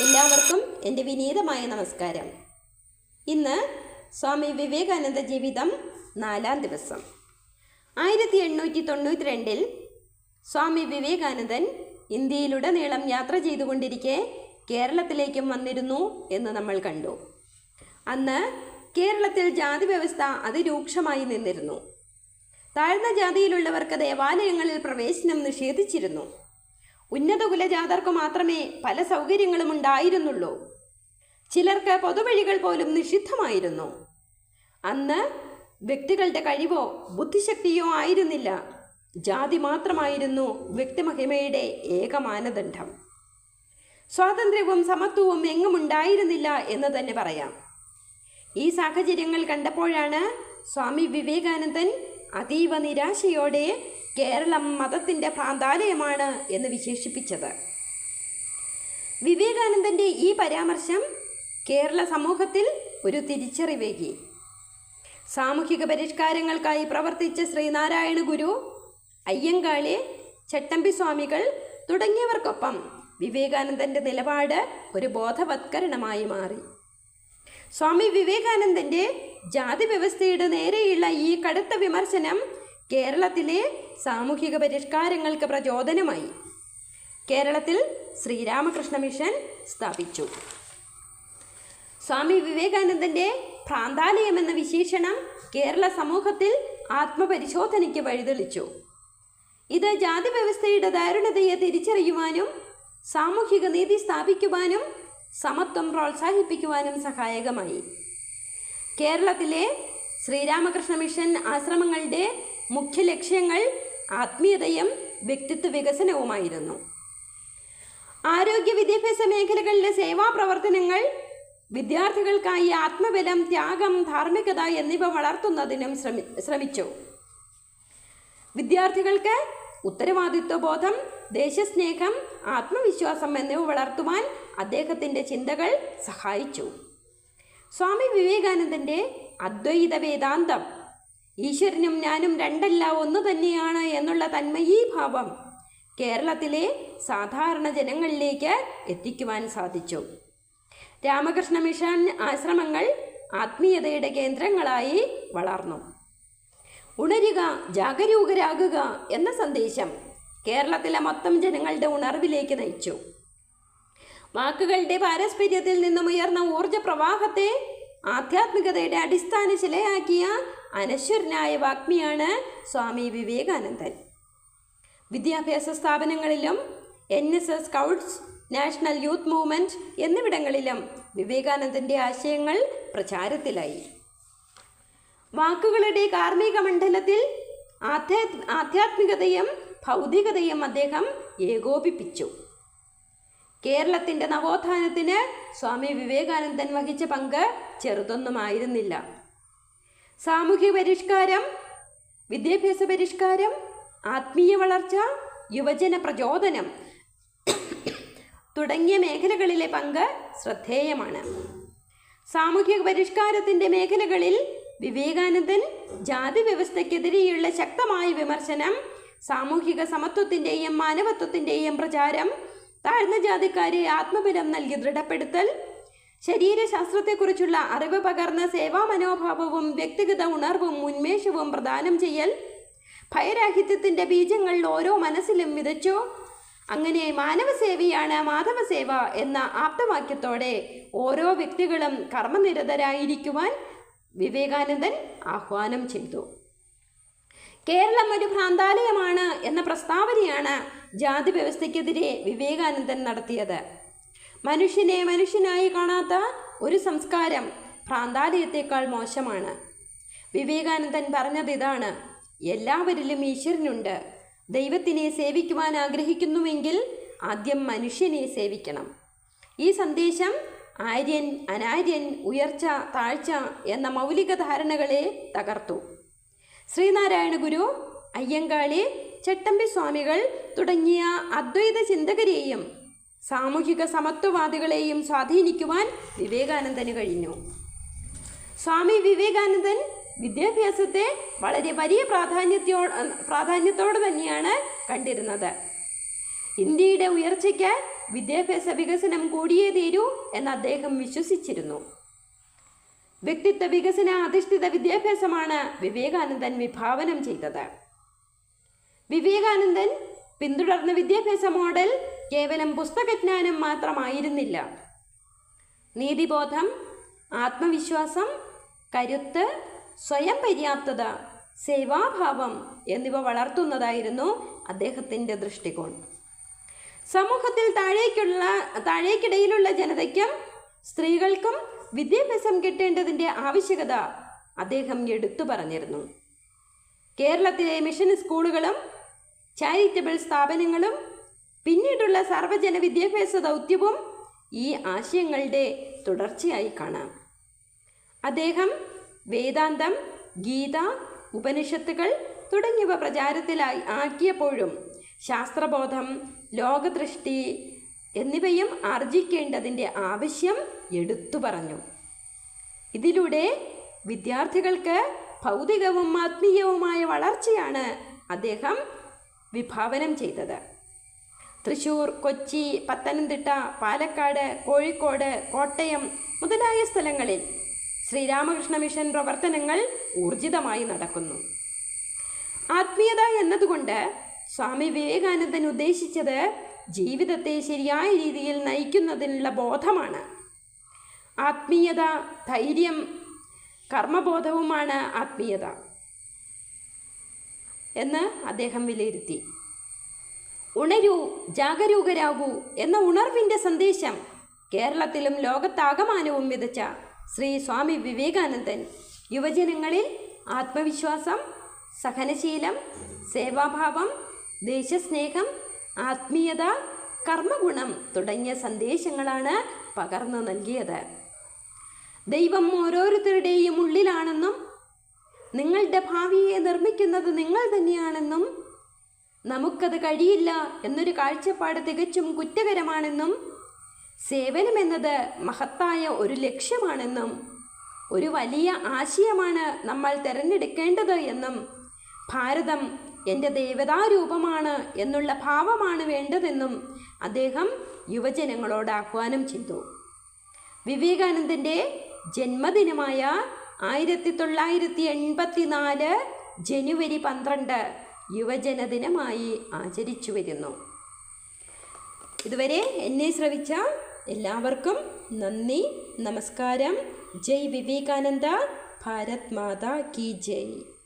എല്ലാവർക്കും എന്റെ വിനീതമായ നമസ്കാരം. ഇന്ന് സ്വാമി വിവേകാനന്ദ ജീവിതം നാലാം ദിവസം. ആയിരത്തി എണ്ണൂറ്റി തൊണ്ണൂറ്റി രണ്ടിൽ സ്വാമി വിവേകാനന്ദൻ ഇന്ത്യയിലുടനീളം യാത്ര ചെയ്തുകൊണ്ടിരിക്കെ കേരളത്തിലേക്കും വന്നിരുന്നു എന്ന് നമ്മൾ കണ്ടു. അന്ന് കേരളത്തിൽ ജാതി വ്യവസ്ഥ അതിരൂക്ഷമായി നിന്നിരുന്നു. താഴ്ന്ന ജാതിയിലുള്ളവർക്ക് ദേവാലയങ്ങളിൽ പ്രവേശനം നിഷേധിച്ചിരുന്നു. ഉന്നത കുലജാതർക്ക് മാത്രമേ പല സൗകര്യങ്ങളും ഉണ്ടായിരുന്നുള്ളൂ. ചിലർക്ക് പൊതുവഴികൾ പോലും നിഷിദ്ധമായിരുന്നു. അന്ന് വ്യക്തികളുടെ കഴിവോ ബുദ്ധിശക്തിയോ ആയിരുന്നില്ല. ജാതി മാത്രമായിരുന്നു വ്യക്തിമഹിമയുടെ ഏക മാനദണ്ഡം. സ്വാതന്ത്ര്യവും സമത്വവും എങ്ങും ഉണ്ടായിരുന്നില്ല എന്ന് തന്നെ പറയാം. ഈ സാഹചര്യങ്ങൾ കണ്ടപ്പോഴാണ് സ്വാമി വിവേകാനന്ദൻ അതീവ നിരാശയോടെ കേരളം മതത്തിന്റെ പ്രാന്താലയമാണ് എന്ന് വിശേഷിപ്പിച്ചത്. വിവേകാനന്ദന്റെ ഈ പരാമർശം കേരള സമൂഹത്തിൽ ഒരു തിരിച്ചറിവേകി. സാമൂഹിക പരിഷ്കാരങ്ങൾക്കായി പ്രവർത്തിച്ച ശ്രീനാരായണ ഗുരു അയ്യങ്കാളി ചട്ടമ്പി സ്വാമികൾ തുടങ്ങിയവർക്കൊപ്പം വിവേകാനന്ദന്റെ നിലപാട് ഒരു ബോധവത്കരണമായി മാറി. സ്വാമി വിവേകാനന്ദന്റെ ജാതി വ്യവസ്ഥയുടെ നേരെയുള്ള ഈ കടുത്ത വിമർശനം കേരളത്തിലെ സാമൂഹിക പരിഷ്കാരങ്ങൾക്ക് പ്രചോദനമായി കേരളത്തിൽ ശ്രീരാമകൃഷ്ണ മിഷൻ സ്ഥാപിച്ചു. സ്വാമി വിവേകാനന്ദന്റെ ഭ്രാന്താലയം എന്ന വിശേഷണം കേരള സമൂഹത്തിൽ ആത്മപരിശോധനയ്ക്ക് വഴിതെളിച്ചു. ഇത് ജാതി വ്യവസ്ഥയുടെ ദാരുണതയെ തിരിച്ചറിയുവാനും സാമൂഹിക നീതി സ്ഥാപിക്കുവാനും സമത്വം പ്രോത്സാഹിപ്പിക്കുവാനും സഹായകമായി. കേരളത്തിലെ ശ്രീരാമകൃഷ്ണ മിഷൻ ആശ്രമങ്ങളുടെ മുഖ്യ ലക്ഷ്യങ്ങൾ ആത്മീയതയും വ്യക്തിത്വ വികസനവുമായിരുന്നു. ആരോഗ്യ വിദ്യാഭ്യാസ മേഖലകളിലെ സേവാ പ്രവർത്തനങ്ങൾ വിദ്യാർത്ഥികൾക്കായി ആത്മബലം ത്യാഗം ധാർമ്മികത എന്നിവ വളർത്തുന്നതിനും ശ്രമി ശ്രമിച്ചു. വിദ്യാർത്ഥികൾക്ക് ഉത്തരവാദിത്വ ബോധം ദേശസ്നേഹം ആത്മവിശ്വാസം എന്നിവ വളർത്തുവാൻ അദ്ദേഹത്തിന്റെ ചിന്തകൾ സഹായിച്ചു. സ്വാമി വിവേകാനന്ദന്റെ അദ്വൈത വേദാന്തം ഈശ്വരനും ഞാനും രണ്ടല്ല ഒന്ന് തന്നെയാണ് എന്നുള്ള തന്മയീഭാവം കേരളത്തിലെ സാധാരണ ജനങ്ങളിലേക്ക് എത്തിക്കുവാൻ സാധിച്ചു. രാമകൃഷ്ണ മിഷൻ ആശ്രമങ്ങൾ ആത്മീയതയുടെ കേന്ദ്രങ്ങളായി വളർന്നു. ഉണരുക ജാഗരൂകരാകുക എന്ന സന്ദേശം കേരളത്തിലെ മൊത്തം ജനങ്ങളുടെ ഉണർവിലേക്ക് നയിച്ചു. വാക്കുകളുടെ പാരസ്പര്യത്തിൽ നിന്നും ഉയർന്ന ഊർജ പ്രവാഹത്തെ ആധ്യാത്മികതയുടെ അടിസ്ഥാന ശിലയാക്കിയ അനശ്വരനായ വാഗ്മിയാണ് സ്വാമി വിവേകാനന്ദൻ. വിദ്യാഭ്യാസ സ്ഥാപനങ്ങളിലും N S S scouts national youth movement എന്നിവിടങ്ങളിലും വിവേകാനന്ദന്റെ ആശയങ്ങൾ പ്രചാരത്തിലായി. വാക്കുകളുടെ കാർമ്മിക മണ്ഡലത്തിൽ ആധ്യാ ആധ്യാത്മികതയും ഭൗതികതയും അദ്ദേഹം ഏകോപിപ്പിച്ചു. കേരളത്തിന്റെ നവോത്ഥാനത്തിന് സ്വാമി വിവേകാനന്ദൻ വഹിച്ച പങ്ക് ചെറുതൊന്നുമായിരുന്നില്ല. സാമൂഹ്യ പരിഷ്കാരം വിദ്യാഭ്യാസ പരിഷ്കാരം ആത്മീയ വളർച്ച യുവജന പ്രചോദനം തുടങ്ങിയ മേഖലകളിലെ പങ്ക് ശ്രദ്ധേയമാണ്. സാമൂഹിക പരിഷ്കാരത്തിന്റെ മേഖലകളിൽ വിവേകാനന്ദൻ ജാതി വ്യവസ്ഥയ്ക്കെതിരെയുള്ള ശക്തമായ വിമർശനം സാമൂഹിക സമത്വത്തിന്റെയും മാനവത്വത്തിന്റെയും പ്രചാരം താഴ്ന്ന ജാതിക്കാരെ ആത്മബലം നൽകി ദൃഢപ്പെടുത്തൽ ശരീരശാസ്ത്രത്തെക്കുറിച്ചുള്ള അറിവ് പകർന്ന സേവാ മനോഭാവവും വ്യക്തിഗത ഉണർവും ഉന്മേഷവും പ്രദാനം ചെയ്യൽ. ഭയരാഹിത്യത്തിന്റെ ബീജങ്ങൾ ഓരോ മനസ്സിലും വിതച്ചു? അങ്ങനെ മാനവസേവയാണ് മാധവസേവ എന്ന ആപ്തവാക്യത്തോടെ ഓരോ വ്യക്തികളും കർമ്മനിരതരായിരിക്കുവാൻ വിവേകാനന്ദൻ ആഹ്വാനം ചെയ്തു. കേരളം ഒരു ഭ്രാന്താലയമാണ് എന്ന പ്രസ്താവനയാണ് ജാതി വ്യവസ്ഥയ്ക്കെതിരെ വിവേകാനന്ദൻ നടത്തിയത്. മനുഷ്യനെ മനുഷ്യനായി കാണാത്ത ഒരു സംസ്കാരം ഭ്രാന്താലയത്തേക്കാൾ മോശമാണ്. വിവേകാനന്ദൻ പറഞ്ഞത് ഇതാണ്. എല്ലാവരിലും ഈശ്വരനുണ്ട്. ദൈവത്തിനെ സേവിക്കുവാൻ ആഗ്രഹിക്കുന്നുവെങ്കിൽ ആദ്യം മനുഷ്യനെ സേവിക്കണം. ഈ സന്ദേശം ആര്യൻ അനാര്യൻ ഉയർച്ച താഴ്ച എന്ന മൗലിക ധാരണകളെ തകർത്തു. ശ്രീനാരായണ ഗുരു അയ്യങ്കാളി ചട്ടമ്പി സ്വാമികൾ തുടങ്ങിയ അദ്വൈത ചിന്തകരെയും സാമൂഹിക സമത്വവാദികളെയും സ്വാധീനിക്കുവാൻ വിവേകാനന്ദന് കഴിഞ്ഞു. സ്വാമി വിവേകാനന്ദൻ വിദ്യാഭ്യാസത്തെ വളരെ വലിയ പ്രാധാന്യത്തോ പ്രാധാന്യത്തോടെ തന്നെയാണ് കണ്ടിരുന്നത്. ഇന്ത്യയുടെ ഉയർച്ചയ്ക്ക് വിദ്യാഭ്യാസ വികസനം കൂടിയേ തീരൂ എന്ന് അദ്ദേഹം വിശ്വസിച്ചിരുന്നു. വ്യക്തിത്വ വികസന അധിഷ്ഠിത വിദ്യാഭ്യാസമാണ് വിവേകാനന്ദൻ വിഭാവനം ചെയ്തത്. വിവേകാനന്ദൻ പിന്തുടർന്ന വിദ്യാഭ്യാസ മോഡൽ കേവലം പുസ്തകജ്ഞാനം മാത്രമായിരുന്നില്ല. നീതിബോധം ആത്മവിശ്വാസം കരുത്ത് സ്വയം പര്യാപ്തത സേവാഭാവം എന്നിവ വളർത്തുന്നതായിരുന്നു അദ്ദേഹത്തിന്റെ ദൃഷ്ടികോൺ. സമൂഹത്തിൽ താഴേക്കുള്ള താഴേക്കിടയിലുള്ള ജനതയ്ക്കും സ്ത്രീകൾക്കും വിദ്യാഭ്യാസം കിട്ടേണ്ടതിന്റെ ആവശ്യകത അദ്ദേഹം എടുത്തു പറഞ്ഞിരുന്നു. കേരളത്തിലെ മിഷൻ സ്കൂളുകളും ചാരിറ്റബിൾ സ്ഥാപനങ്ങളും പിന്നീടുള്ള സർവജന വിദ്യാഭ്യാസ ദൗത്യവും ഈ ആശയങ്ങളുടെ തുടർച്ചയായി കാണാം. അദ്ദേഹം വേദാന്തം ഗീത ഉപനിഷത്തുകൾ തുടങ്ങിയവ പ്രചാരത്തിലായി ആക്കിയപ്പോഴും ശാസ്ത്രബോധം ലോകദൃഷ്ടി എന്നിവയും ആർജിക്കേണ്ടതിന്റെ ആവശ്യം എടുത്തു പറഞ്ഞു. ഇതിലൂടെ വിദ്യാർത്ഥികൾക്ക് ഭൗതികവും ആത്മീയവുമായ വളർച്ചയാണ് അദ്ദേഹം വിഭാവനം ചെയ്തത്. തൃശൂർ കൊച്ചി പത്തനംതിട്ട പാലക്കാട് കോഴിക്കോട് കോട്ടയം മുതലായ സ്ഥലങ്ങളിൽ ശ്രീരാമകൃഷ്ണ മിഷൻ പ്രവർത്തനങ്ങൾ ഊർജിതമായി നടക്കുന്നു. ആത്മീയത എന്നതുകൊണ്ട് സ്വാമി വിവേകാനന്ദൻ ഉദ്ദേശിച്ചത് ജീവിതത്തെ ശരിയായ രീതിയിൽ നയിക്കുന്നതിനുള്ള ബോധമാണ്. ആത്മീയത ധൈര്യം കർമ്മബോധവുമാണ് ആത്മീയത എന്ന് അദ്ദേഹം വിലയിരുത്തി. ഉണരൂ ജാഗരൂകരാകൂ എന്ന ഉണർവിന്റെ സന്ദേശം കേരളത്തിലും ലോകത്താകമാനവും വിതച്ച ശ്രീ സ്വാമി വിവേകാനന്ദൻ. യുവജനങ്ങളിൽ ആത്മവിശ്വാസം സഹനശീലം സേവാഭാവം ദേശസ്നേഹം ആത്മീയത കർമ്മഗുണം തുടങ്ങിയ സന്ദേശങ്ങളാണ് പകർന്നു നൽകിയത്. ദൈവം ഓരോരുത്തരുടെയും ഉള്ളിലാണെന്നും നിങ്ങളുടെ ഭാവിയെ നിർമ്മിക്കുന്നത് നിങ്ങൾ തന്നെയാണെന്നും നമുക്കത് കഴിയില്ല എന്നൊരു കാഴ്ചപ്പാട് തികച്ചും കുറ്റകരമാണെന്നും സേവനം സേവനമെന്നത് മഹത്തായ ഒരു ലക്ഷ്യമാണെന്നും ഒരു വലിയ ആശയമാണ് നമ്മൾ തിരഞ്ഞെടുക്കേണ്ടത് എന്നും ഭാരതം എന്റെ ദേവതാരൂപമാണ് എന്നുള്ള ഭാവമാണ് വേണ്ടതെന്നും അദ്ദേഹം യുവജനങ്ങളോട് ആഹ്വാനം ചെയ്തു. വിവേകാനന്ദന്റെ ജന്മദിനമായ ആയിരത്തി തൊള്ളായിരത്തി എൺപത്തി നാല് ജനുവരി പന്ത്രണ്ട് യുവജന ദിനമായി ആചരിച്ചു വരുന്നു. ഇതുവരെ എന്നെ ശ്രവിച്ച എല്ലാവർക്കും നന്ദി നമസ്കാരം. ജയ് വിവേകാനന്ദ ഭാരത് മാതാ കി ജയ്.